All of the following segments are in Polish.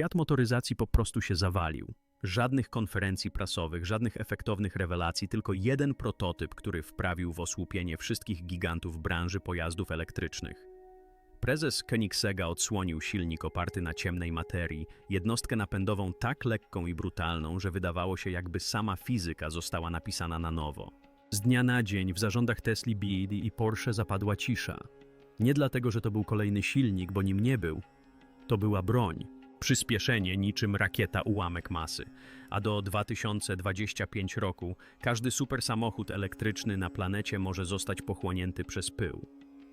Świat motoryzacji po prostu się zawalił. Żadnych konferencji prasowych, żadnych efektownych rewelacji, tylko jeden prototyp, który wprawił w osłupienie wszystkich gigantów branży pojazdów elektrycznych. Prezes Koenigsegga odsłonił silnik oparty na ciemnej materii, jednostkę napędową tak lekką i brutalną, że wydawało się jakby sama fizyka została napisana na nowo. Z dnia na dzień w zarządach Tesla BD i Porsche zapadła cisza. Nie dlatego, że to był kolejny silnik, bo nim nie był. To była broń. Przyspieszenie niczym rakieta ułamek masy. A do 2025 roku każdy supersamochód elektryczny na planecie może zostać pochłonięty przez pył.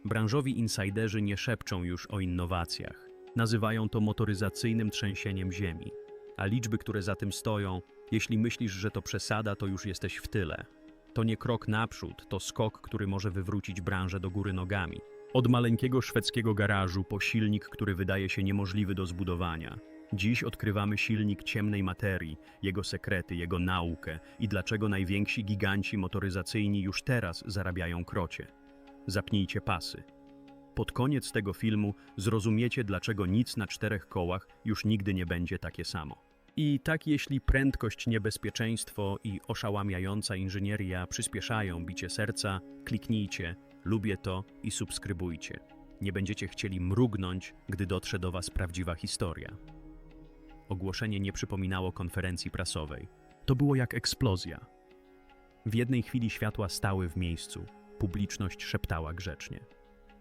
Branżowi insiderzy nie szepczą już o innowacjach. Nazywają to motoryzacyjnym trzęsieniem ziemi. A liczby, które za tym stoją, jeśli myślisz, że to przesada, to już jesteś w tyle. To nie krok naprzód, to skok, który może wywrócić branżę do góry nogami. Od maleńkiego szwedzkiego garażu po silnik, który wydaje się niemożliwy do zbudowania. Dziś odkrywamy silnik ciemnej materii, jego sekrety, jego naukę i dlaczego najwięksi giganci motoryzacyjni już teraz zarabiają krocie. Zapnijcie pasy. Pod koniec tego filmu zrozumiecie, dlaczego nic na czterech kołach już nigdy nie będzie takie samo. I tak jeśli prędkość, niebezpieczeństwo i oszałamiająca inżynieria przyspieszają bicie serca, kliknijcie, lubię to i subskrybujcie. Nie będziecie chcieli mrugnąć, gdy dotrze do Was prawdziwa historia. Ogłoszenie nie przypominało konferencji prasowej. To było jak eksplozja. W jednej chwili światła stały w miejscu, publiczność szeptała grzecznie.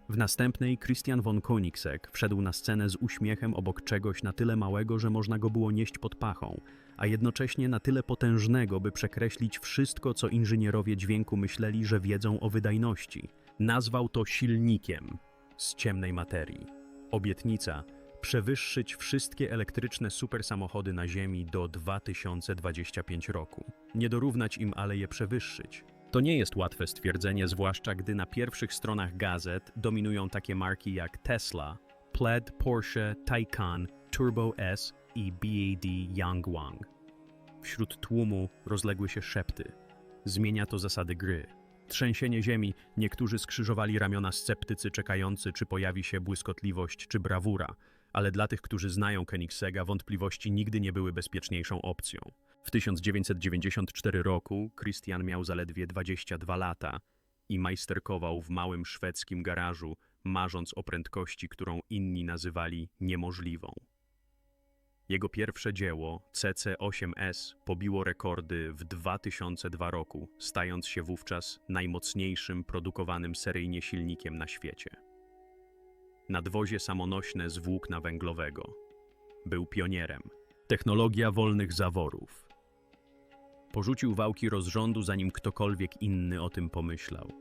W następnej Christian von Koenigsegg wszedł na scenę z uśmiechem obok czegoś na tyle małego, że można go było nieść pod pachą, a jednocześnie na tyle potężnego, by przekreślić wszystko, co inżynierowie dźwięku myśleli, że wiedzą o wydajności. Nazwał to silnikiem z ciemnej materii. Obietnica przewyższyć wszystkie elektryczne supersamochody na Ziemi do 2025 roku. Nie dorównać im, ale je przewyższyć. To nie jest łatwe stwierdzenie, zwłaszcza gdy na pierwszych stronach gazet dominują takie marki jak Tesla, Pled, Porsche, Taycan, Turbo S i BAD Yangwang. Wśród tłumu rozległy się szepty. Zmienia to zasady gry. Trzęsienie ziemi, niektórzy skrzyżowali ramiona sceptycy czekający, czy pojawi się błyskotliwość czy brawura, ale dla tych, którzy znają Koenigsegga, wątpliwości nigdy nie były bezpieczniejszą opcją. W 1994 roku Christian miał zaledwie 22 lata i majsterkował w małym szwedzkim garażu, marząc o prędkości, którą inni nazywali niemożliwą. Jego pierwsze dzieło, CC8S, pobiło rekordy w 2002 roku, stając się wówczas najmocniejszym produkowanym seryjnie silnikiem na świecie. Nadwozie samonośne z włókna węglowego. Był pionierem. Technologia wolnych zaworów. Porzucił wałki rozrządu, zanim ktokolwiek inny o tym pomyślał.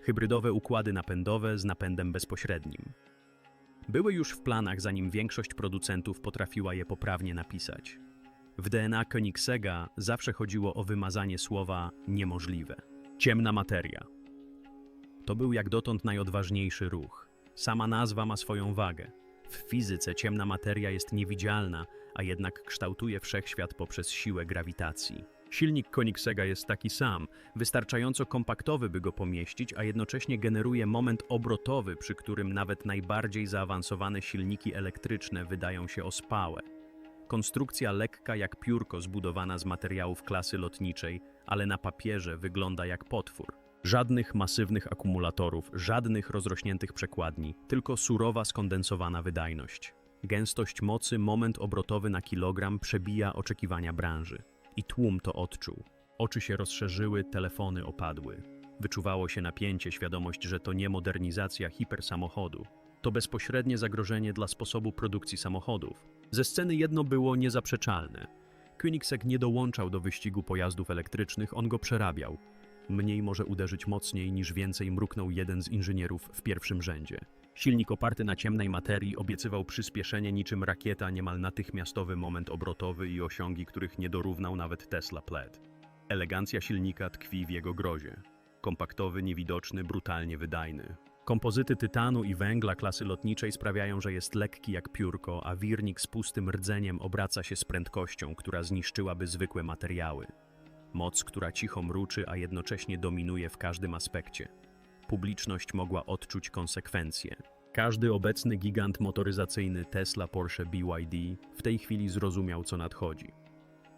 Hybrydowe układy napędowe z napędem bezpośrednim. Były już w planach, zanim większość producentów potrafiła je poprawnie napisać. W DNA Koenigsegga zawsze chodziło o wymazanie słowa niemożliwe. Ciemna materia. To był jak dotąd najodważniejszy ruch. Sama nazwa ma swoją wagę. W fizyce ciemna materia jest niewidzialna, a jednak kształtuje wszechświat poprzez siłę grawitacji. Silnik Koenigsegga jest taki sam, wystarczająco kompaktowy, by go pomieścić, a jednocześnie generuje moment obrotowy, przy którym nawet najbardziej zaawansowane silniki elektryczne wydają się ospałe. Konstrukcja lekka jak piórko zbudowana z materiałów klasy lotniczej, ale na papierze wygląda jak potwór. Żadnych masywnych akumulatorów, żadnych rozrośniętych przekładni, tylko surowa skondensowana wydajność. Gęstość mocy, moment obrotowy na kilogram przebija oczekiwania branży. I tłum to odczuł. Oczy się rozszerzyły, telefony opadły. Wyczuwało się napięcie, świadomość, że to nie modernizacja hipersamochodu. To bezpośrednie zagrożenie dla sposobu produkcji samochodów. Ze sceny jedno było niezaprzeczalne. Koenigsegg nie dołączał do wyścigu pojazdów elektrycznych, on go przerabiał. Mniej może uderzyć mocniej niż więcej mruknął jeden z inżynierów w pierwszym rzędzie. Silnik oparty na ciemnej materii obiecywał przyspieszenie niczym rakieta, niemal natychmiastowy moment obrotowy i osiągi, których nie dorównał nawet Tesla Plaid. Elegancja silnika tkwi w jego grozie. Kompaktowy, niewidoczny, brutalnie wydajny. Kompozyty tytanu i węgla klasy lotniczej sprawiają, że jest lekki jak piórko, a wirnik z pustym rdzeniem obraca się z prędkością, która zniszczyłaby zwykłe materiały. Moc, która cicho mruczy, a jednocześnie dominuje w każdym aspekcie. Publiczność mogła odczuć konsekwencje. Każdy obecny gigant motoryzacyjny Tesla, Porsche, BYD w tej chwili zrozumiał, co nadchodzi.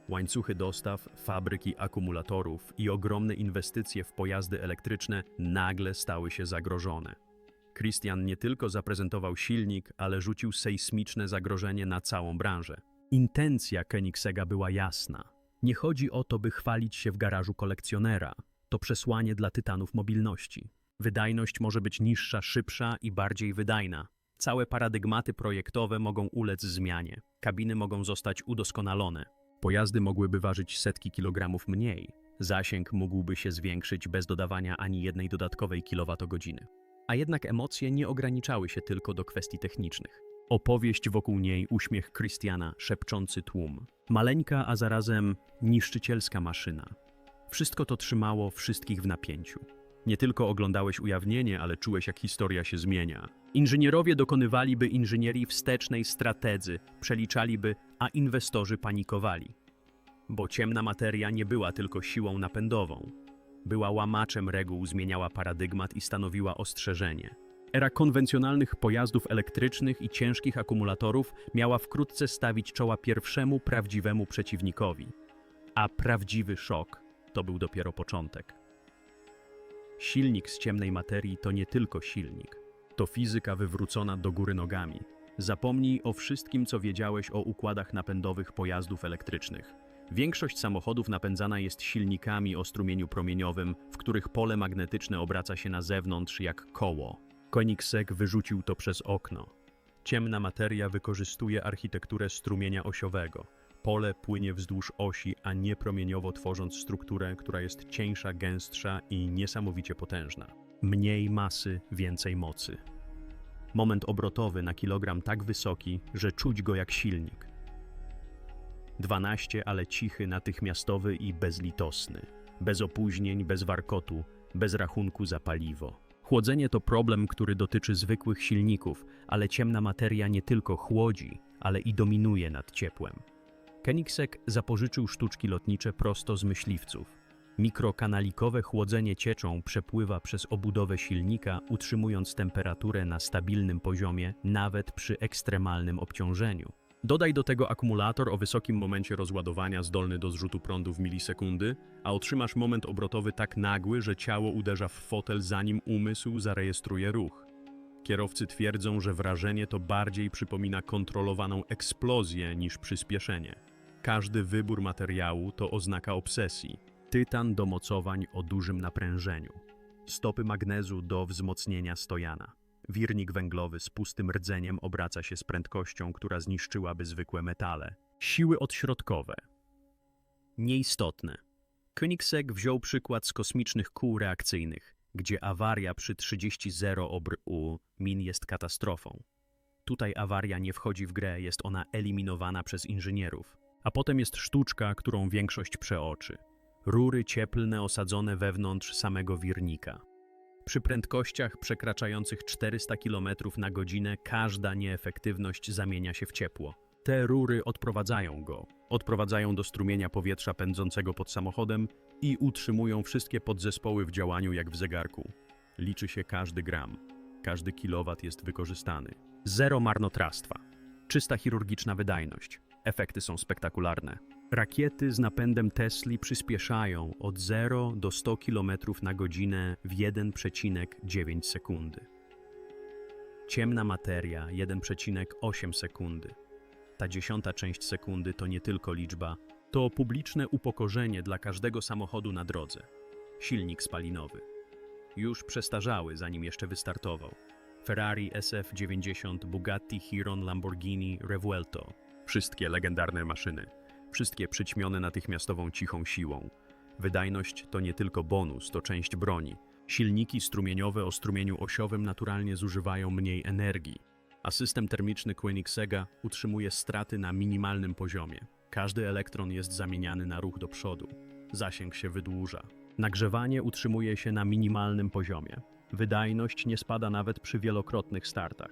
Łańcuchy dostaw, fabryki akumulatorów i ogromne inwestycje w pojazdy elektryczne nagle stały się zagrożone. Christian nie tylko zaprezentował silnik, ale rzucił sejsmiczne zagrożenie na całą branżę. Intencja Koenigsegga była jasna. Nie chodzi o to, by chwalić się w garażu kolekcjonera. To przesłanie dla tytanów mobilności. Wydajność może być niższa, szybsza i bardziej wydajna. Całe paradygmaty projektowe mogą ulec zmianie. Kabiny mogą zostać udoskonalone. Pojazdy mogłyby ważyć setki kilogramów mniej. Zasięg mógłby się zwiększyć bez dodawania ani jednej dodatkowej kilowatogodziny. A jednak emocje nie ograniczały się tylko do kwestii technicznych. Opowieść wokół niej uśmiech Christiana, szepczący tłum. Maleńka, a zarazem niszczycielska maszyna. Wszystko to trzymało wszystkich w napięciu. Nie tylko oglądałeś ujawnienie, ale czułeś, jak historia się zmienia. Inżynierowie dokonywaliby inżynierii wstecznej strategzy, przeliczaliby, a inwestorzy panikowali. Bo ciemna materia nie była tylko siłą napędową. Była łamaczem reguł, zmieniała paradygmat i stanowiła ostrzeżenie. Era konwencjonalnych pojazdów elektrycznych i ciężkich akumulatorów miała wkrótce stawić czoła pierwszemu prawdziwemu przeciwnikowi. A prawdziwy szok to był dopiero początek. Silnik z ciemnej materii to nie tylko silnik. To fizyka wywrócona do góry nogami. Zapomnij o wszystkim, co wiedziałeś o układach napędowych pojazdów elektrycznych. Większość samochodów napędzana jest silnikami o strumieniu promieniowym, w których pole magnetyczne obraca się na zewnątrz jak koło. Koenigsegg wyrzucił to przez okno. Ciemna materia wykorzystuje architekturę strumienia osiowego. Pole płynie wzdłuż osi, a nie promieniowo tworząc strukturę, która jest cieńsza, gęstsza i niesamowicie potężna. Mniej masy, więcej mocy. Moment obrotowy na kilogram tak wysoki, że czuć go jak silnik. 12, ale cichy, natychmiastowy i bezlitosny. Bez opóźnień, bez warkotu, bez rachunku za paliwo. Chłodzenie to problem, który dotyczy zwykłych silników, ale ciemna materia nie tylko chłodzi, ale i dominuje nad ciepłem. Koenigsegg zapożyczył sztuczki lotnicze prosto z myśliwców. Mikrokanalikowe chłodzenie cieczą przepływa przez obudowę silnika, utrzymując temperaturę na stabilnym poziomie nawet przy ekstremalnym obciążeniu. Dodaj do tego akumulator o wysokim momencie rozładowania zdolny do zrzutu prądu w milisekundy, a otrzymasz moment obrotowy tak nagły, że ciało uderza w fotel zanim umysł zarejestruje ruch. Kierowcy twierdzą, że wrażenie to bardziej przypomina kontrolowaną eksplozję niż przyspieszenie. Każdy wybór materiału to oznaka obsesji. Tytan do mocowań o dużym naprężeniu. Stopy magnezu do wzmocnienia stojana. Wirnik węglowy z pustym rdzeniem obraca się z prędkością, która zniszczyłaby zwykłe metale. Siły odśrodkowe. Nieistotne. Koenigsegg wziął przykład z kosmicznych kół reakcyjnych, gdzie awaria przy 30-0 obr U min jest katastrofą. Tutaj awaria nie wchodzi w grę, jest ona eliminowana przez inżynierów. A potem jest sztuczka, którą większość przeoczy. Rury cieplne osadzone wewnątrz samego wirnika. Przy prędkościach przekraczających 400 km na godzinę każda nieefektywność zamienia się w ciepło. Te rury odprowadzają go, odprowadzają do strumienia powietrza pędzącego pod samochodem i utrzymują wszystkie podzespoły w działaniu jak w zegarku. Liczy się każdy gram, każdy kilowat jest wykorzystany. Zero marnotrawstwa, czysta chirurgiczna wydajność. Efekty są spektakularne. Rakiety z napędem Tesli przyspieszają od 0 do 100 km na godzinę w 1,9 sekundy. Ciemna materia 1,8 sekundy. Ta dziesiąta część sekundy to nie tylko liczba, to publiczne upokorzenie dla każdego samochodu na drodze. Silnik spalinowy. Już przestarzały, zanim jeszcze wystartował. Ferrari SF90, Bugatti Chiron, Lamborghini, Revuelto. Wszystkie legendarne maszyny. Wszystkie przyćmione natychmiastową cichą siłą. Wydajność to nie tylko bonus, to część broni. Silniki strumieniowe o strumieniu osiowym naturalnie zużywają mniej energii, a system termiczny Koenigsegga utrzymuje straty na minimalnym poziomie. Każdy elektron jest zamieniany na ruch do przodu. Zasięg się wydłuża. Nagrzewanie utrzymuje się na minimalnym poziomie. Wydajność nie spada nawet przy wielokrotnych startach.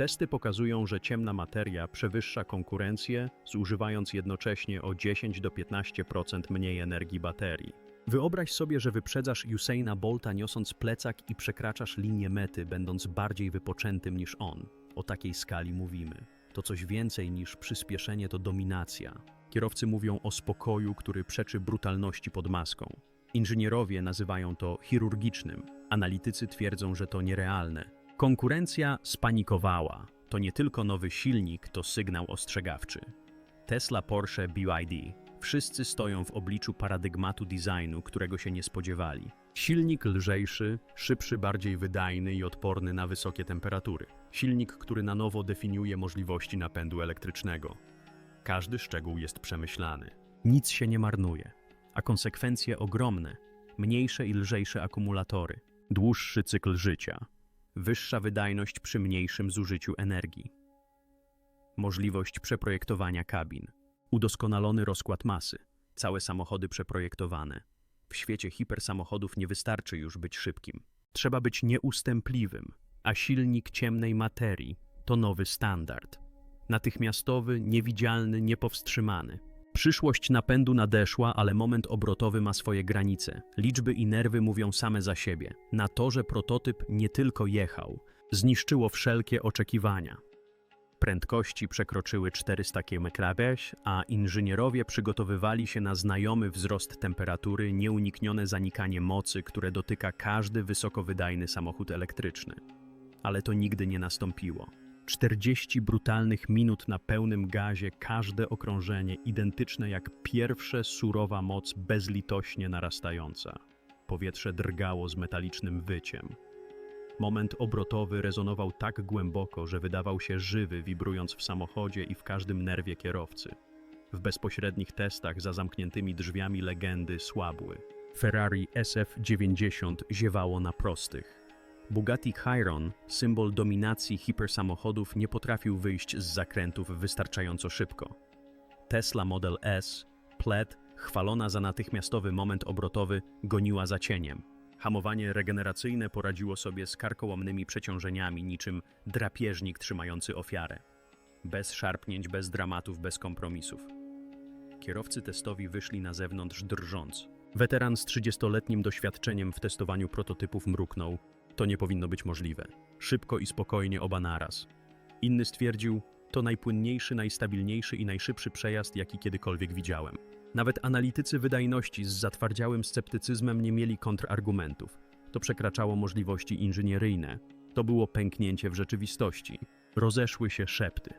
Testy pokazują, że ciemna materia przewyższa konkurencję, zużywając jednocześnie o 10 do 15% mniej energii baterii. Wyobraź sobie, że wyprzedzasz Usaina Bolta niosąc plecak i przekraczasz linię mety, będąc bardziej wypoczętym niż on. O takiej skali mówimy. To coś więcej niż przyspieszenie, to dominacja. Kierowcy mówią o spokoju, który przeczy brutalności pod maską. Inżynierowie nazywają to chirurgicznym. Analitycy twierdzą, że to nierealne. Konkurencja spanikowała. To nie tylko nowy silnik, to sygnał ostrzegawczy. Tesla, Porsche, BYD. Wszyscy stoją w obliczu paradygmatu designu, którego się nie spodziewali. Silnik lżejszy, szybszy, bardziej wydajny i odporny na wysokie temperatury. Silnik, który na nowo definiuje możliwości napędu elektrycznego. Każdy szczegół jest przemyślany. Nic się nie marnuje, a konsekwencje ogromne. Mniejsze i lżejsze akumulatory, dłuższy cykl życia, wyższa wydajność przy mniejszym zużyciu energii. Możliwość przeprojektowania kabin, udoskonalony rozkład masy, całe samochody przeprojektowane. W świecie hipersamochodów nie wystarczy już być szybkim. Trzeba być nieustępliwym, a silnik ciemnej materii to nowy standard. Natychmiastowy, niewidzialny, niepowstrzymany. Przyszłość napędu nadeszła, ale moment obrotowy ma swoje granice. Liczby i nerwy mówią same za siebie. Na torze prototyp nie tylko jechał, zniszczyło wszelkie oczekiwania. Prędkości przekroczyły 400 km, a inżynierowie przygotowywali się na znajomy wzrost temperatury, nieuniknione zanikanie mocy, które dotyka każdy wysokowydajny samochód elektryczny. Ale to nigdy nie nastąpiło. 40 brutalnych minut na pełnym gazie, każde okrążenie identyczne jak pierwsze surowa moc bezlitośnie narastająca. Powietrze drgało z metalicznym wyciem. Moment obrotowy rezonował tak głęboko, że wydawał się żywy, wibrując w samochodzie i w każdym nerwie kierowcy. W bezpośrednich testach za zamkniętymi drzwiami legendy słabły. Ferrari SF90 ziewało na prostych. Bugatti Chiron, symbol dominacji hipersamochodów, nie potrafił wyjść z zakrętów wystarczająco szybko. Tesla Model S, Plaid, chwalona za natychmiastowy moment obrotowy, goniła za cieniem. Hamowanie regeneracyjne poradziło sobie z karkołomnymi przeciążeniami, niczym drapieżnik trzymający ofiarę. Bez szarpnięć, bez dramatów, bez kompromisów. Kierowcy testowi wyszli na zewnątrz drżąc. Weteran z 30-letnim doświadczeniem w testowaniu prototypów mruknął. To nie powinno być możliwe. Szybko i spokojnie oba naraz. Inny stwierdził, to najpłynniejszy, najstabilniejszy i najszybszy przejazd, jaki kiedykolwiek widziałem. Nawet analitycy wydajności z zatwardziałym sceptycyzmem nie mieli kontrargumentów. To przekraczało możliwości inżynieryjne. To było pęknięcie w rzeczywistości. Rozeszły się szepty.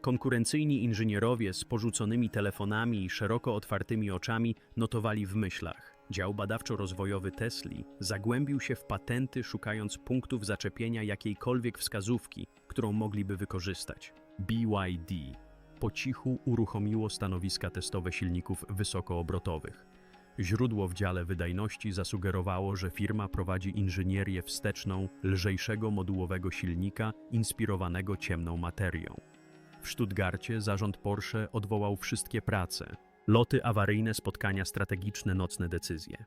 Konkurencyjni inżynierowie z porzuconymi telefonami i szeroko otwartymi oczami notowali w myślach. Dział badawczo-rozwojowy Tesli zagłębił się w patenty, szukając punktów zaczepienia jakiejkolwiek wskazówki, którą mogliby wykorzystać. BYD po cichu uruchomiło stanowiska testowe silników wysokoobrotowych. Źródło w dziale wydajności zasugerowało, że firma prowadzi inżynierię wsteczną lżejszego modułowego silnika inspirowanego ciemną materią. W Stuttgarcie zarząd Porsche odwołał wszystkie prace, loty awaryjne, spotkania strategiczne, nocne decyzje.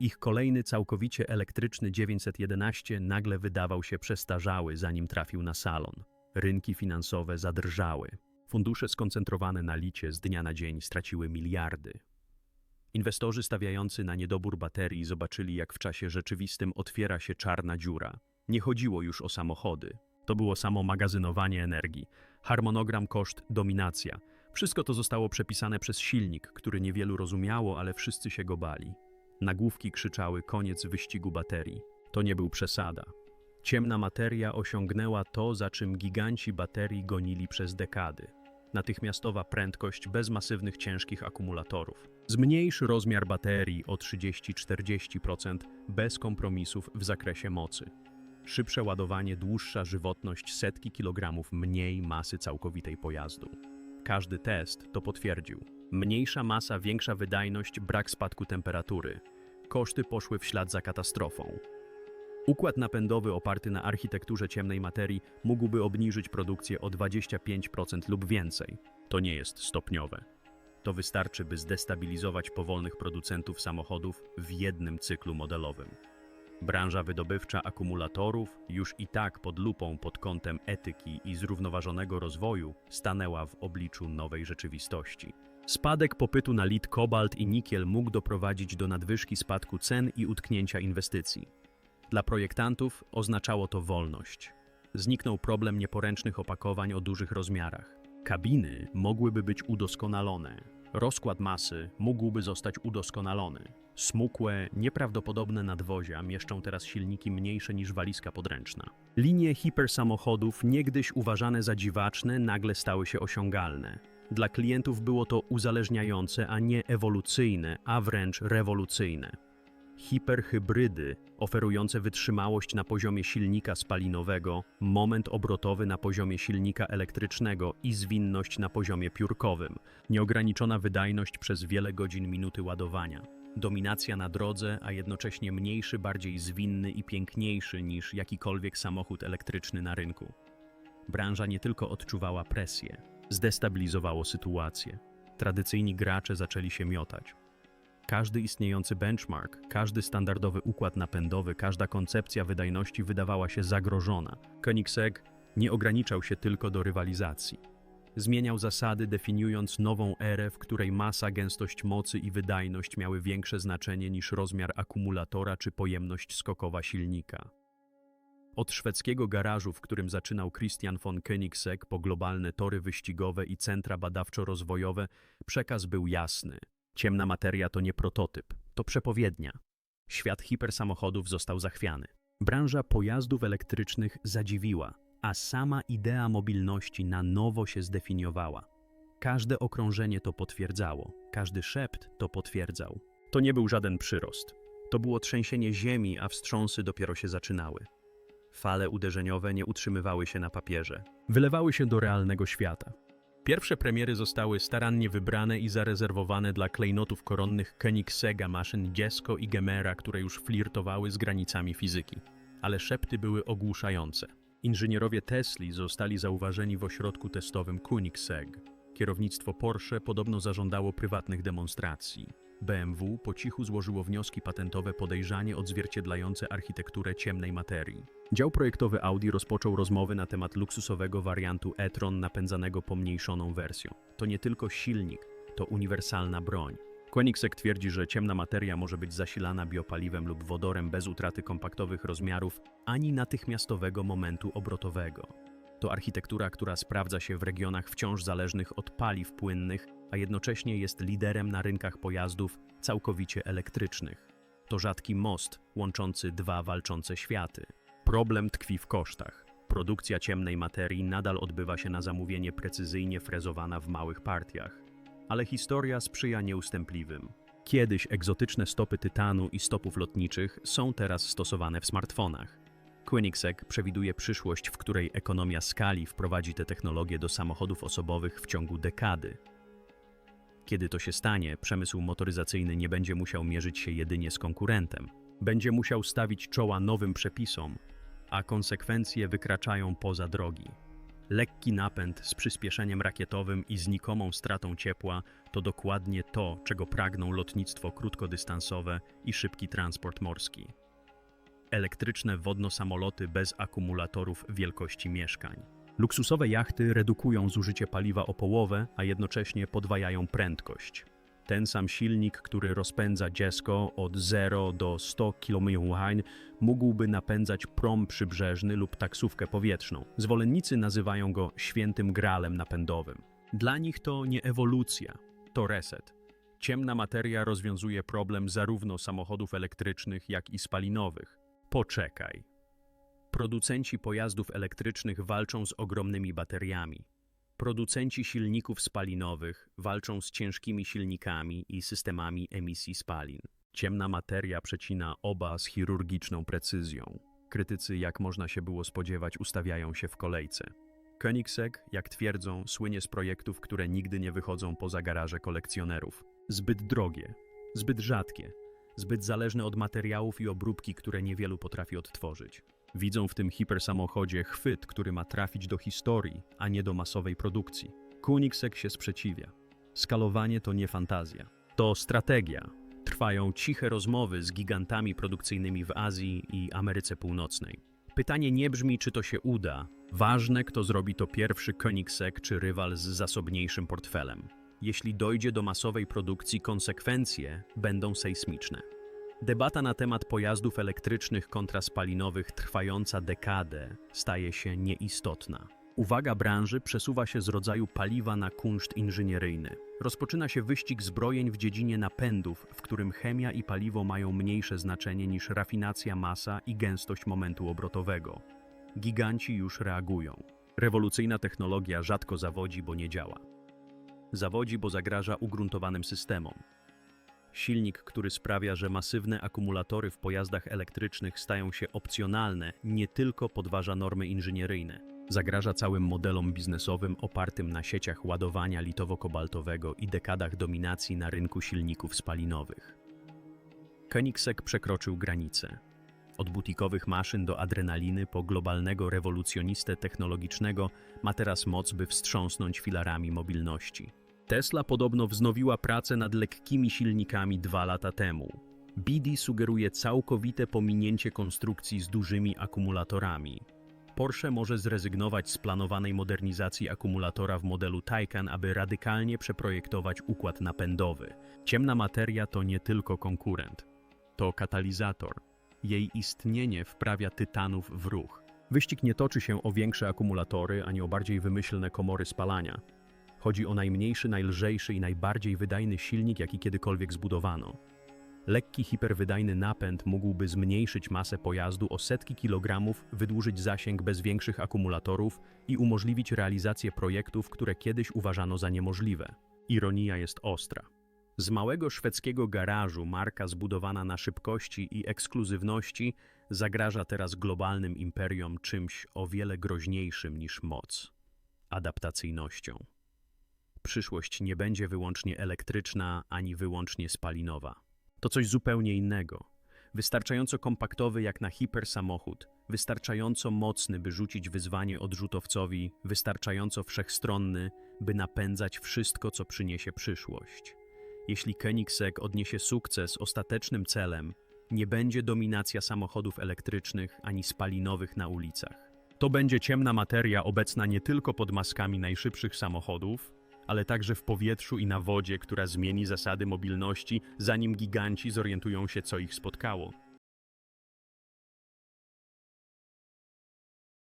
Ich kolejny całkowicie elektryczny 911 nagle wydawał się przestarzały, zanim trafił na salon. Rynki finansowe zadrżały. Fundusze skoncentrowane na licie z dnia na dzień straciły miliardy. Inwestorzy stawiający na niedobór baterii zobaczyli, jak w czasie rzeczywistym otwiera się czarna dziura. Nie chodziło już o samochody. To było samo magazynowanie energii. Harmonogram, koszt, dominacja. Wszystko to zostało przepisane przez silnik, który niewielu rozumiało, ale wszyscy się go bali. Nagłówki krzyczały koniec wyścigu baterii. To nie był przesada. Ciemna materia osiągnęła to, za czym giganci baterii gonili przez dekady. Natychmiastowa prędkość bez masywnych ciężkich akumulatorów. Zmniejsz rozmiar baterii o 30-40% bez kompromisów w zakresie mocy. Szybsze ładowanie, dłuższa żywotność, setki kilogramów mniej masy całkowitej pojazdu. Każdy test to potwierdził. Mniejsza masa, większa wydajność, brak spadku temperatury. Koszty poszły w ślad za katastrofą. Układ napędowy oparty na architekturze ciemnej materii mógłby obniżyć produkcję o 25% lub więcej. To nie jest stopniowe. To wystarczy, by zdestabilizować powolnych producentów samochodów w jednym cyklu modelowym. Branża wydobywcza akumulatorów, już i tak pod lupą pod kątem etyki i zrównoważonego rozwoju, stanęła w obliczu nowej rzeczywistości. Spadek popytu na lit, kobalt i nikiel mógł doprowadzić do nadwyżki spadku cen i utknięcia inwestycji. Dla projektantów oznaczało to wolność. Zniknął problem nieporęcznych opakowań o dużych rozmiarach. Kabiny mogłyby być udoskonalone. Rozkład masy mógłby zostać udoskonalony. Smukłe, nieprawdopodobne nadwozia mieszczą teraz silniki mniejsze niż walizka podręczna. Linie hipersamochodów, niegdyś uważane za dziwaczne, nagle stały się osiągalne. Dla klientów było to uzależniające, a nie ewolucyjne, a wręcz rewolucyjne. Hiperhybrydy, oferujące wytrzymałość na poziomie silnika spalinowego, moment obrotowy na poziomie silnika elektrycznego i zwinność na poziomie piórkowym, nieograniczona wydajność przez wiele godzin minuty ładowania, dominacja na drodze, a jednocześnie mniejszy, bardziej zwinny i piękniejszy niż jakikolwiek samochód elektryczny na rynku. Branża nie tylko odczuwała presję, zdestabilizowało sytuację. Tradycyjni gracze zaczęli się miotać. Każdy istniejący benchmark, każdy standardowy układ napędowy, każda koncepcja wydajności wydawała się zagrożona. Koenigsegg nie ograniczał się tylko do rywalizacji. Zmieniał zasady, definiując nową erę, w której masa, gęstość mocy i wydajność miały większe znaczenie niż rozmiar akumulatora czy pojemność skokowa silnika. Od szwedzkiego garażu, w którym zaczynał Christian von Koenigsegg, po globalne tory wyścigowe i centra badawczo-rozwojowe, przekaz był jasny. Ciemna materia to nie prototyp, to przepowiednia. Świat hipersamochodów został zachwiany. Branża pojazdów elektrycznych zadziwiła, a sama idea mobilności na nowo się zdefiniowała. Każde okrążenie to potwierdzało, każdy szept to potwierdzał. To nie był żaden przyrost. To było trzęsienie ziemi, a wstrząsy dopiero się zaczynały. Fale uderzeniowe nie utrzymywały się na papierze. Wylewały się do realnego świata. Pierwsze premiery zostały starannie wybrane i zarezerwowane dla klejnotów koronnych Koenigsegga maszyn Jesko i Gemera, które już flirtowały z granicami fizyki. Ale szepty były ogłuszające. Inżynierowie Tesli zostali zauważeni w ośrodku testowym Koenigsegg. Kierownictwo Porsche podobno zażądało prywatnych demonstracji. BMW po cichu złożyło wnioski patentowe podejrzanie odzwierciedlające architekturę ciemnej materii. Dział projektowy Audi rozpoczął rozmowy na temat luksusowego wariantu e-tron napędzanego pomniejszoną wersją. To nie tylko silnik, to uniwersalna broń. Koenigsegg twierdzi, że ciemna materia może być zasilana biopaliwem lub wodorem bez utraty kompaktowych rozmiarów ani natychmiastowego momentu obrotowego. To architektura, która sprawdza się w regionach wciąż zależnych od paliw płynnych, a jednocześnie jest liderem na rynkach pojazdów całkowicie elektrycznych. To rzadki most łączący dwa walczące światy. Problem tkwi w kosztach. Produkcja ciemnej materii nadal odbywa się na zamówienie precyzyjnie frezowana w małych partiach. Ale historia sprzyja nieustępliwym. Kiedyś egzotyczne stopy tytanu i stopów lotniczych są teraz stosowane w smartfonach. Koenigsegg przewiduje przyszłość, w której ekonomia skali wprowadzi te technologie do samochodów osobowych w ciągu dekady. Kiedy to się stanie, przemysł motoryzacyjny nie będzie musiał mierzyć się jedynie z konkurentem. Będzie musiał stawić czoła nowym przepisom, a konsekwencje wykraczają poza drogi. Lekki napęd z przyspieszeniem rakietowym i znikomą stratą ciepła to dokładnie to, czego pragną lotnictwo krótkodystansowe i szybki transport morski. Elektryczne wodno-samoloty bez akumulatorów wielkości mieszkań. Luksusowe jachty redukują zużycie paliwa o połowę, a jednocześnie podwajają prędkość. Ten sam silnik, który rozpędza Jesko od 0 do 100 km/h, mógłby napędzać prom przybrzeżny lub taksówkę powietrzną. Zwolennicy nazywają go świętym gralem napędowym. Dla nich to nie ewolucja, to reset. Ciemna materia rozwiązuje problem zarówno samochodów elektrycznych, jak i spalinowych. Poczekaj. Producenci pojazdów elektrycznych walczą z ogromnymi bateriami. Producenci silników spalinowych walczą z ciężkimi silnikami i systemami emisji spalin. Ciemna materia przecina oba z chirurgiczną precyzją. Krytycy, jak można się było spodziewać, ustawiają się w kolejce. Koenigsegg, jak twierdzą, słynie z projektów, które nigdy nie wychodzą poza garaże kolekcjonerów. Zbyt drogie, zbyt rzadkie, zbyt zależne od materiałów i obróbki, które niewielu potrafi odtworzyć. Widzą w tym hipersamochodzie chwyt, który ma trafić do historii, a nie do masowej produkcji. Koenigsegg się sprzeciwia. Skalowanie to nie fantazja. To strategia. Trwają ciche rozmowy z gigantami produkcyjnymi w Azji i Ameryce Północnej. Pytanie nie brzmi, czy to się uda. Ważne, kto zrobi to pierwszy Koenigsegg czy rywal z zasobniejszym portfelem. Jeśli dojdzie do masowej produkcji, konsekwencje będą sejsmiczne. Debata na temat pojazdów elektrycznych kontra spalinowych trwająca dekadę staje się nieistotna. Uwaga branży przesuwa się z rodzaju paliwa na kunszt inżynieryjny. Rozpoczyna się wyścig zbrojeń w dziedzinie napędów, w którym chemia i paliwo mają mniejsze znaczenie niż rafinacja masa i gęstość momentu obrotowego. Giganci już reagują. Rewolucyjna technologia rzadko zawodzi, bo nie działa. Zawodzi, bo zagraża ugruntowanym systemom. Silnik, który sprawia, że masywne akumulatory w pojazdach elektrycznych stają się opcjonalne, nie tylko podważa normy inżynieryjne. Zagraża całym modelom biznesowym opartym na sieciach ładowania litowo-kobaltowego i dekadach dominacji na rynku silników spalinowych. Koenigsegg przekroczył granice. Od butikowych maszyn do adrenaliny po globalnego rewolucjonistę technologicznego ma teraz moc, by wstrząsnąć filarami mobilności. Tesla podobno wznowiła pracę nad lekkimi silnikami dwa lata temu. BD sugeruje całkowite pominięcie konstrukcji z dużymi akumulatorami. Porsche może zrezygnować z planowanej modernizacji akumulatora w modelu Taycan, aby radykalnie przeprojektować układ napędowy. Ciemna materia to nie tylko konkurent, to katalizator. Jej istnienie wprawia tytanów w ruch. Wyścig nie toczy się o większe akumulatory, ani o bardziej wymyślne komory spalania. Chodzi o najmniejszy, najlżejszy i najbardziej wydajny silnik, jaki kiedykolwiek zbudowano. Lekki, hiperwydajny napęd mógłby zmniejszyć masę pojazdu o setki kilogramów, wydłużyć zasięg bez większych akumulatorów i umożliwić realizację projektów, które kiedyś uważano za niemożliwe. Ironia jest ostra. Z małego szwedzkiego garażu marka zbudowana na szybkości i ekskluzywności zagraża teraz globalnym imperiom czymś o wiele groźniejszym niż moc adaptacyjnością. Przyszłość nie będzie wyłącznie elektryczna ani wyłącznie spalinowa. To coś zupełnie innego. Wystarczająco kompaktowy jak na hipersamochód, wystarczająco mocny, by rzucić wyzwanie odrzutowcowi, wystarczająco wszechstronny, by napędzać wszystko, co przyniesie przyszłość. Jeśli Koenigsegg odniesie sukces, ostatecznym celem nie będzie dominacja samochodów elektrycznych ani spalinowych na ulicach. To będzie ciemna materia obecna nie tylko pod maskami najszybszych samochodów, ale także w powietrzu i na wodzie, która zmieni zasady mobilności, zanim giganci zorientują się, co ich spotkało.